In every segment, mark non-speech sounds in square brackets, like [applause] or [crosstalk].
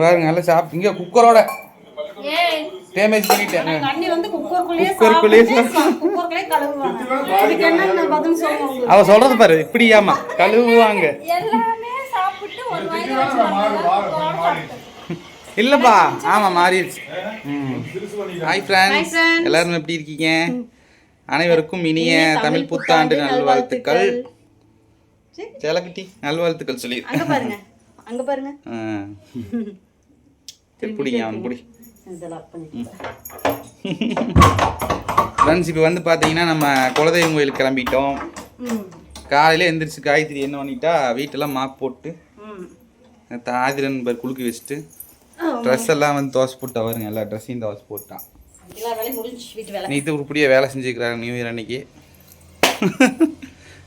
பாருங்க நல்லா சாப்பிட்டு இங்கே குக்கரோட டேமேஜ் பண்ணிட்டேன். தண்ணி வந்து குக்கருக்குள்ளேயே குக்கருக்குள்ளேயே கழுவுவாங்க. என்ன பதில் அவ சொல்றது பாரு இப்படியாமா கழுவுவாங்க. எல்லாமே சாப்பிட்டு ஒரு இல்லப்பா ஆமா மாறிடுச்சு. ம். Hi friends. எல்லாரும் எப்படி இருக்கீங்க? அனைவருக்கும் இனிய தமிழ் புத்தாண்டு நல்வாழ்த்துக்கள். சேலக்குட்டி நல்வாழ்த்துக்கள் சொல்லி அங்க பாருங்க. ஃப்ரெண்ட்ஸ் இப்போ வந்து பார்த்தீங்கன்னா நம்ம குலதெய்வம் கோயிலுக்கு கிளம்பிட்டோம். காலையில் எந்திரிச்சு காய்கறி என்ன பண்ணிட்டா வீட்டெல்லாம் மாப் போட்டு ம். ஆதிரன் பேர் குலுக்கி வச்சுட்டு ட்ரெஸ் எல்லாம் வந்து துவச்சு போட்டா வருங்க எல்லா ட்ரெஸ்ஸையும் துவச்சு போட்டான் நீ உருப்படியாக வேலை செஞ்சுக்கிறாங்க நியூ இயர் அன்னைக்கு.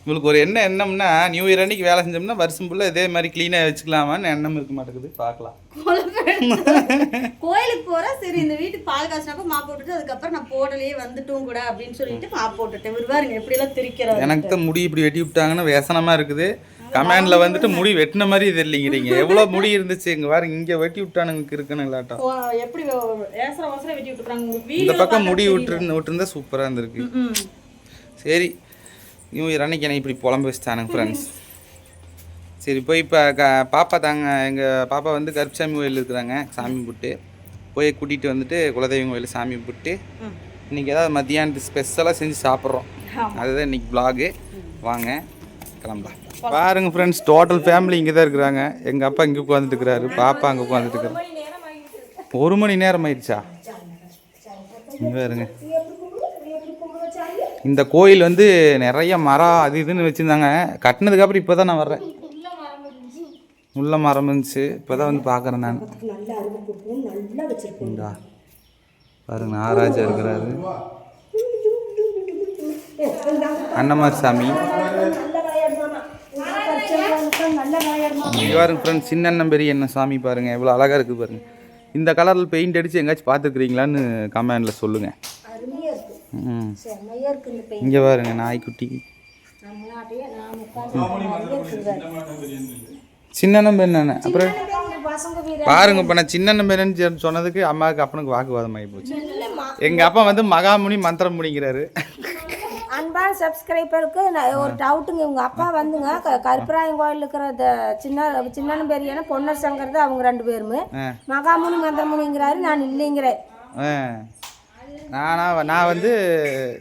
உங்களுக்கு ஒரு என்ன எண்ணம்னா நியூ இயர் அன்னைக்கு வேலை செஞ்சோம்னா வருஷம் ஃபுல்லாக இதே மாதிரி க்ளீனாக வச்சுக்கலாமான்னு எண்ணம் இருக்க மாட்டேங்குது. பார்க்கலாம். [laughs] கோயிலுக்கு போறேன் சரி இந்த வீட்டுக்கு பால் காசுனப்ப மாப் போட்டுட்டு அதுக்கப்புறம் நான் போடலையே வந்துட்டும் கூட அப்படின்னு சொல்லிட்டு மாப் போட்டுட்டேன். இவர் பாருங்க எப்படி எல்லாம் திரிக்கிறாரு. எனக்கு தான் முடி இப்படி வெட்டி விட்டாங்கன்னு வேசனமாக இருக்குது. கமெண்டில் வந்துட்டு முடி வெட்டின மாதிரி இது இல்லைங்கிறீங்க எவ்வளோ முடி இருந்துச்சு இங்கே பாருங்க இங்கே வெட்டி விட்டானுங்க இருக்குன்னு இல்லாட்டம் எப்படி ஏசர அவசரம் வெட்டி விட்டுறாங்க இந்த பக்கம் முடி விட்டுருந்து விட்டுருந்தா சூப்பராக இருந்திருக்கு. ம் சரி நியூ இயர் அன்னைக்கு என்ன இப்படி புலம்பு வச்சுட்டானுங்க ஃப்ரெண்ட்ஸ் சரி போய் இப்போ க பாப்பா தாங்க எங்கள் பாப்பா வந்து கருப்பசாமி கோயில் இருக்கிறாங்க சாமி கும்பிட்டு. போய் கூட்டிகிட்டு வந்துட்டு குலதெய்வம் கோயில் சாமி கும்பிட்டு. இன்றைக்கி ஏதாவது மத்தியானத்து ஸ்பெஷலாக செஞ்சு சாப்பிட்றோம். அதுதான் இன்னைக்கு vlog. வாங்க கிளம்பலாம். பாருங்க ஃப்ரெண்ட்ஸ் டோட்டல் ஃபேமிலி இங்கே தான் இருக்கிறாங்க. எங்கள் அப்பா இங்கே உட்காந்துட்டு இருக்கிறாரு பாப்பா அங்கே உட்காந்துட்டு இருக்கிறாரு ஒரு மணி நேரம் ஆயிடுச்சா? இங்கே பாருங்க. இந்த கோயில் வந்து நிறைய மரம் அது இதுன்னு வச்சுருந்தாங்க. கட்டினதுக்கப்புறம் இப்போ தான் நான் வர்றேன். உள்ள மரம் இருந்துச்சு. இப்போ தான் வந்து பார்க்குறேன் நான். இந்தா பாருங்க நாராஜா இருக்கிறாரு. அன்னமார் சாமி பாருங்க ஃப்ரெண்ட்ஸ் சின்ன அண்ணன் பெரிய என்ன சாமி பாருங்கள் எவ்வளோ அழகாக இருக்குது பாருங்க. இந்த கலரில் பெயிண்ட் அடித்து எங்கேயாச்சும் பார்த்துருக்குறீங்களான்னு கமெண்டில் சொல்லுங்கள் இங்கே பாருங்க நாய்க்குட்டி. நம்மளாட்டையே நான் உட்காந்து சின்ன நம்பர் என்னென்ன அப்புறம்? பாருங்க இப்போ நான் சின்ன நம்பர்னு சொன்னதுக்கு அம்மாவுக்கு அப்பனுக்கு வாக்குவாதம் ஆகி போச்சு. எங்கள் அப்பா வந்து மகாமுனி மந்திரம் முடிங்கிறாரு அன்பான சப்ஸ்கிரைபருக்கு நான் ஒரு டவுட்டுங்க இவங்க அப்பா வந்துங்க கருப்பராயன் கோயில் இருக்கிற சின்ன சின்ன பெரியன பொன்னர் சங்கர் அவங்க ரெண்டு பேருமே. மகாமுனி மந்திரமுனிங்கிறாரு நான் இல்லைங்கிறேன். நானா நான் வந்து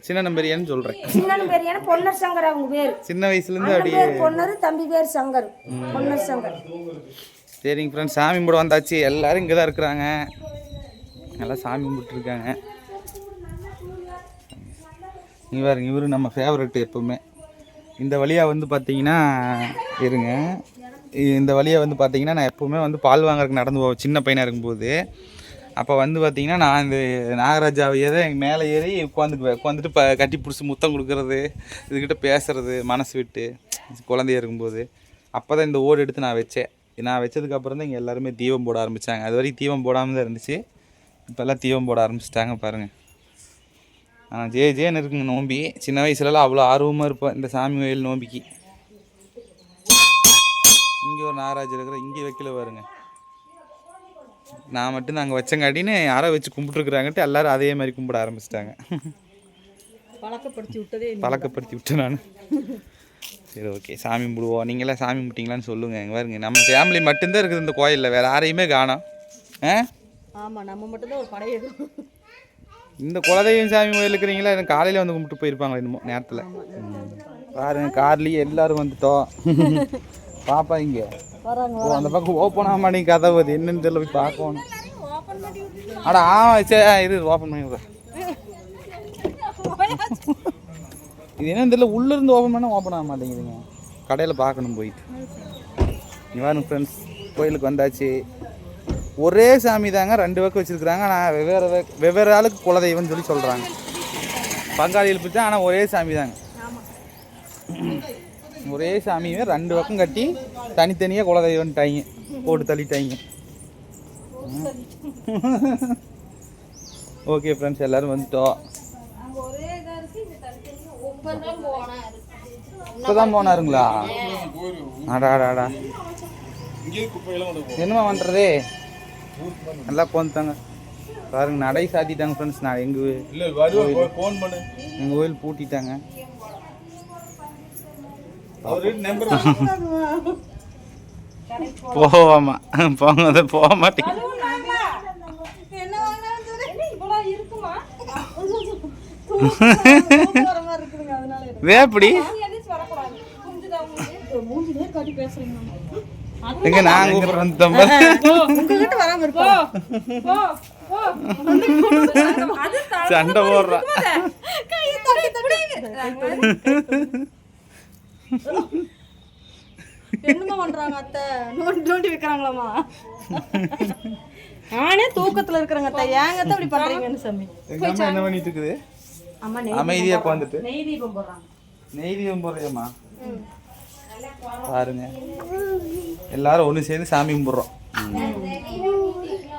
சின்ன நம்பரியன்னு சொல்கிறேன் சின்ன பெரியன பொன்னர் சங்கர் அவங்க பேர். சின்ன வயசுலேருந்து அண்ணன் அப்படியே பொன்னர் தம்பி பேர் சங்கர். பொன்னர் சங்கர். சரிங்க ஃப்ரெண்ட்ஸ் சாமி கும்பிட வந்தாச்சு. எல்லாரும் இங்கே தான் இருக்கிறாங்க. நல்லா சாமி கும்பிட்டுருக்காங்க. பாருங்க இவரு நம்ம ஃபேவரெட்டு எப்பவுமே. இந்த வழியாக வந்து பார்த்தீங்கன்னா இருங்க. இந்த வழியாக வந்து பார்த்தீங்கன்னா நான் எப்பவுமே வந்து பால் வாங்குறதுக்கு நடந்து போவேன். சின்ன பையனாக இருக்கும்போது. அப்போ வந்து பார்த்தீங்கன்னா நான் இந்த நாகராஜாவையே தான் எங்கள் மேலே ஏறி உட்காந்துக்குவேன் உட்காந்துட்டு ப கட்டி பிடிச்சி முத்தம் கொடுக்கறது இதுக்கிட்ட பேசுறது மனசு விட்டு குழந்தைய இருக்கும்போது. அப்போ தான் இந்த ஓடு எடுத்து நான் வச்சேன். நான் வச்சதுக்கப்புறம் தான் இங்கே எல்லாருமே தீபம் போட ஆரம்பித்தாங்க அது வரைக்கும் தீபம் போடாமல் தான் இருந்துச்சு. இப்போல்லாம் தீபம் போட ஆரம்பிச்சிட்டாங்க பாருங்கள் ஆனால் ஜே ஜேன்னு இருக்குங்க நோம்பி. சின்ன வயசுலலாம் அவ்வளோ ஆர்வமாக இருப்பேன் இந்த சாமி கோயில் நோம்பிக்கு. இங்கே ஒரு நாகராஜர் இருக்கிற இங்கே வைக்கல பாருங்கள் நான் மட்டும் அங்கே வச்சங்காட்டின்னு யாரோ வச்சு கும்பிட்டுருக்குறாங்கட்டு எல்லாரும் அதே மாதிரி கும்பிட ஆரம்பிச்சிட்டாங்க. பழக்கப்படுத்தி விட்டதே பழக்கப்படுத்தி விட்டேன் நான். சரி ஓகே சாமி கும்பிடுவோம். நீங்களாம் சாமி கும்பிட்டீங்களான்னு சொல்லுங்கள் இங்கே பாருங்க நம்ம ஃபேமிலி மட்டும்தான் இருக்குது இந்த கோயிலில். வேறு யாரையுமே காணோம். ஆ? ஆமா நம்ம மட்டும் தான் ஒரு படையை இந்த குலதெய்வம் சாமி கோயில் இருக்கிறீங்களா? எனக்கு காலையில் வந்து கும்பிட்டு போயிருப்பாங்க என்னமோ நேரத்தில் பாருங்க கார்லேயே எல்லாரும் வந்துட்டோம். பாப்பா இங்கே. ஓ அந்த பக்கம் ஓப்பன் ஆக மாட்டேங்க கதவு அது என்னன்னு தெரியல போய் பார்க்கணும். அட ஆ சரி இது ஓப்பன் பண்ணி இது என்னன்னு தெரியல உள்ளேருந்து ஓப்பன் பண்ணால் ஓப்பன் ஆக மாட்டேங்குதுங்க. கடையில் பார்க்கணும் போயிட்டு. இங்க ஃப்ரெண்ட்ஸ் கோயிலுக்கு வந்தாச்சு. ஒரே சாமி தாங்க ரெண்டு பக்கம் வச்சுருக்குறாங்க. ஆனால் வெவ்வேறு வெவ்வேறு ஆளுக்கு குலதெய்வம்னு சொல்லி சொல்கிறாங்க பங்காளிகள் பிடிச்சா ஆனால் ஒரே சாமி தாங்க. ஒரே சாமியுமே ரெண்டு பக்கம் கட்டி தனித்தனியாக குலதெய்வம்ட்டாங்க போட்டு தள்ளிட்டாங்க. [laughs] ஓகே ஃப்ரெண்ட்ஸ் எல்லாரும் வந்துட்டோம். இப்போ தான் போனாருங்களா? அடா அடா அடா என்னமா பண்ணுறது நல்லா போந்துட்டாங்க பாருங்க நடை சாத்திட்டாங்க ஃப்ரெண்ட்ஸ் நான் எங்கள் எங்கள் கோயில் பூட்டிட்டாங்க. போவாமா. போங்க போக மாட்டேங்க. வேப்படி? மூஞ்சி நேர் காட்டி பேசுறீங்க எங்க நான் கூப்பிடுறேன் தம்பி. உங்ககிட்ட வராம இருப்போம் சண்டை போடுறா. கையை தட்டி தட்டி. என்னமா பண்றாங்க அத்தை? நோண்டி நோண்டி வைக்கிறாங்களாமா நானே தூக்கத்துல இருக்கிறேங்க அத்தை. ஏங்க அத்தை இப்படி பண்றீங்கன்னு சாமி. என்ன பண்ணிட்டு இருக்குது அம்மா அமைதியா உட்காந்துட்டு. நெய் தீபம் போடுறாங்க. நெய் தீபம் போடுறியம்மா? பாருங்க. எல்லாரும் ஒன்று சேர்ந்து சாமி கும்பிட்றோம்.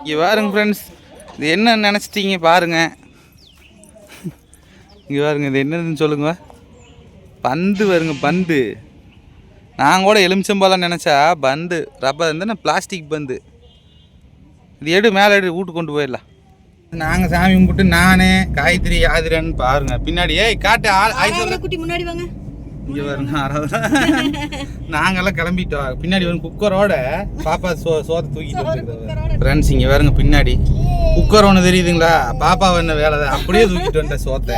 இங்கே பாருங்க ஃப்ரெண்ட்ஸ் இது என்ன நினச்சிட்டீங்க பாருங்க. இங்கே பாருங்க இது என்னதுன்னு சொல்லுங்க. பந்து வருங்க பந்து. நான் கூட எலுமிச்சம்பழம் நினச்சா பந்து ரப்பர் வந்து பிளாஸ்டிக் பந்து. இது எடு மேலே எடு வீட்டுக்கு கொண்டு போயிடலாம். நாங்கள் சாமி கும்பிட்டு நானே காயத்ரி யாதிரன்னு பாருங்க. பின்னாடி ஏய் காட்டு முன்னாடி வாங்க. இங்க பாருங்க ஆறாவது நாங்கெல்லாம் கிளம்பிட்டோம். பின்னாடி வந்து குக்கரோட பாப்பா சோ சோத்தை தூக்கிட்டு வந்துருக்காங்க. ஃப்ரெண்ட்ஸ் இங்க பாருங்க பின்னாடி. குக்கர் ஒன்று தெரியுதுங்களா? பாப்பா என்ன வேலை தான்? அப்படியே தூக்கிட்டு வந்துட்டேன் சோத்தை.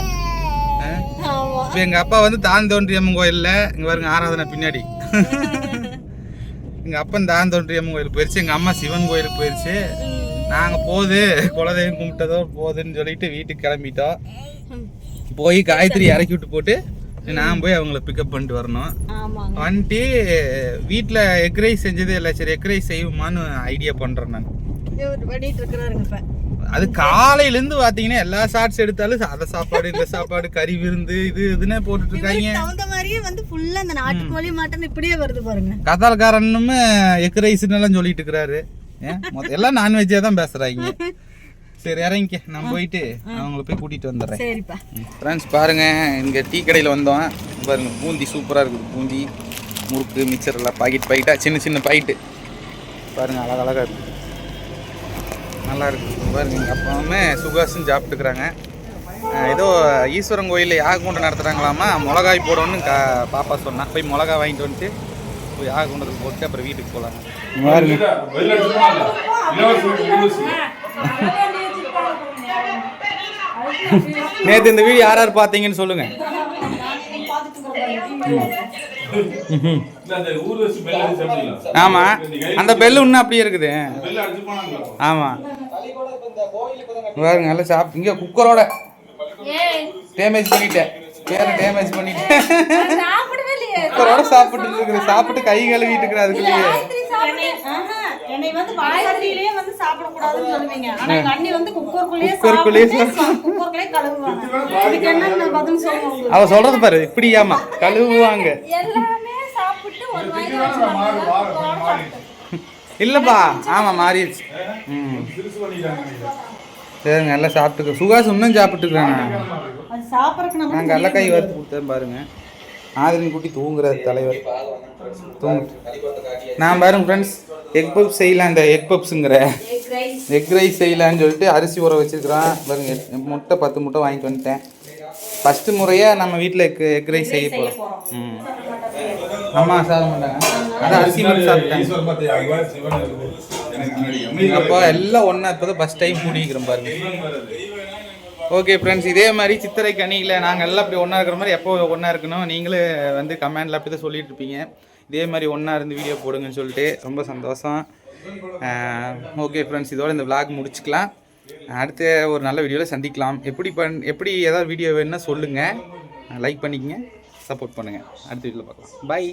இப்போ எங்க அப்பா வந்து தான் தோன்றி அம்மன் கோயில்ல இங்க பாருங்க ஆராதனை பின்னாடி. எங்க அப்பன் தான் தோன்றி அம்மன் கோயில் போயிருச்சு எங்க அம்மா சிவன் கோயிலுக்கு போயிருச்சு. நாங்க போகுது குலதெய்வம் கும்பிட்டதோ போகுதுன்னு சொல்லிட்டு வீட்டுக்கு கிளம்பிட்டோம். போய் காயத்ரி இறக்கி விட்டு போட்டு நான் போய் அவங்கள பிக்கப் பண்ணிட்டு வரணும். வந்துட்டு வீட்டில் எக் ரைஸ் செஞ்சதே இல்லை சரி எக் ரைஸ் செய்வோமான்னு ஐடியா பண்ணுறேன் நான். பண்ணிட்டு இருக்கிறாருங்க அது காலையிலேருந்து பார்த்தீங்கன்னா எல்லா ஷார்ட்ஸ் எடுத்தாலும் அதை சாப்பாடு இந்த சாப்பாடு கறி விருந்து இது இதுன்னே போட்டுட்டு இருக்காங்க. தகுந்த மாதிரியே வந்து ஃபுல்லா அந்த நாட்டுக்கோழி மட்டன் இப்படியே வருது பாருங்க. கதால்காரனும் எக் ரைஸ்னு எல்லாம் சொல்லிட்டு இருக்கிறாரு. எல்லாம் நான்வெஜ்ஜாக தான் பேசுகிறாங்க சரி இறங்கிக்க. நான் போயிட்டு அவங்கள போய் கூட்டிகிட்டு வந்துடுறேன். சரிப்பா. ஃப்ரெண்ட்ஸ் பாருங்க இங்கே டீ கடையில் வந்தோம். பாருங்க பூந்தி சூப்பராக இருக்குது. பூந்தி முறுக்கு மிக்சர் எல்லாம் பாக்கெட் பாக்கெட்டாக சின்ன சின்ன பாக்கெட்டு பாருங்க அழகழகாக இருக்குது. நல்லா இருக்குது பாருங்க எங்கள் அப்பாவுமே சுகாசும் சாப்பிட்டுக்கிறாங்க. ஏதோ ஈஸ்வரன் கோயிலில் யாக குண்டு நடத்துகிறாங்களாமா மிளகாய் போடணும்னு கா பாப்பா சொன்னா. போய் மிளகா வாங்கிட்டு வந்துட்டு போய் யாக குண்டத்தில் போட்டு அப்புறம் வீட்டுக்கு போகலாங்க நேற்று இந்த வீடியோ யார் யார் பார்த்தீங்கன்னு சொல்லுங்க. ஆமா. அந்த பெல் இன்னும் அப்படியே இருக்குது. ஆமா. பாருங்க நல்லா சாப்பிட்டு இங்க குக்கரோட. டேமேஜ் பண்ணிட்டேன். பேரை டேமேஜ் பண்ணிட்டேன். குக்கரோட சாப்பிட்டு இருக்குது. சாப்பிட்டு கை கழுவிட்டு இருக்கிற அதுக்குள்ளேயே சாப்பிடக்கூடாதுன்னு சொல்லுவீங்க. ஆனா எங்க அண்ணி வந்து குக்கருக்குள்ளேயே குக்கருக்குள்ளேயே சாப்பிட்டு. குக்கருக்குள்ளேயே கழுவுவாங்க. இதுக்கு என்ன பதில் சொல்லுவாங்க உங்களுக்கு? அவ சொல்றது பாரு இப்படியாமா கழுவுவாங்க. எல்லாமே சாப்பிட்டு ஒரு இல்லப்பா ஆமா மாறிடுச்சு. ம். சரிங்க நல்லா சாப்பிட்டுக்க. சுகாஸ் இன்னும் சாப்பிட்டுக்கிறாங்க நம்ம நான் கடலக்காய் வறுத்து கொடுத்தேன் பாருங்க. ஆதரின் குட்டி தூங்குற தலைவர். தூங்கு. நான் பாருங்க ஃப்ரெண்ட்ஸ் எக் பப்ஸ் செய்யலாம் இந்த எக் பப்ஸுங்கிற எக் ரைஸ் செய்யலான்னு சொல்லிட்டு அரிசி ஊற வச்சிருக்கிறோம். பாருங்க முட்டை பத்து முட்டை வாங்கிட்டு வந்துட்டேன். ஃபஸ்ட்டு முறையாக நம்ம வீட்டில் எக் எக் ரைஸ் செய்ய போகிறோம் ம். அம்மா சாப்பிட மாட்டாங்க. அதான் அரிசி மட்டும் எம்எல்ஏ அப்போ எல்லாம் ஒன்றா இப்போ தான் ஃபஸ்ட் டைம் கூடிக்கிறோம் பாருங்க. ஓகே ஃப்ரெண்ட்ஸ் இதே மாதிரி சித்திரை கனியில் நாங்கள் எல்லாம் அப்படி ஒன்றா இருக்கிற மாதிரி எப்போ ஒன்றா இருக்கணும் நீங்களே வந்து கமெண்டில் அப்படி தான் சொல்லிட்டு இருப்பீங்க. இதே மாதிரி ஒன்றா இருந்து வீடியோ போடுங்கன்னு சொல்லிட்டு ரொம்ப சந்தோஷம். ஓகே ஃப்ரெண்ட்ஸ் இதோட இந்த விளாக் முடிச்சுக்கலாம். அடுத்த ஒரு நல்ல வீடியோவில் சந்திக்கலாம். எப்படி பண் எப்படி ஏதாவது வீடியோ வேணும்னா சொல்லுங்கள் லைக் பண்ணிக்கங்க. சப்போர்ட் பண்ணுங்கள் அடுத்த வீடியோவில் பார்க்கலாம். பை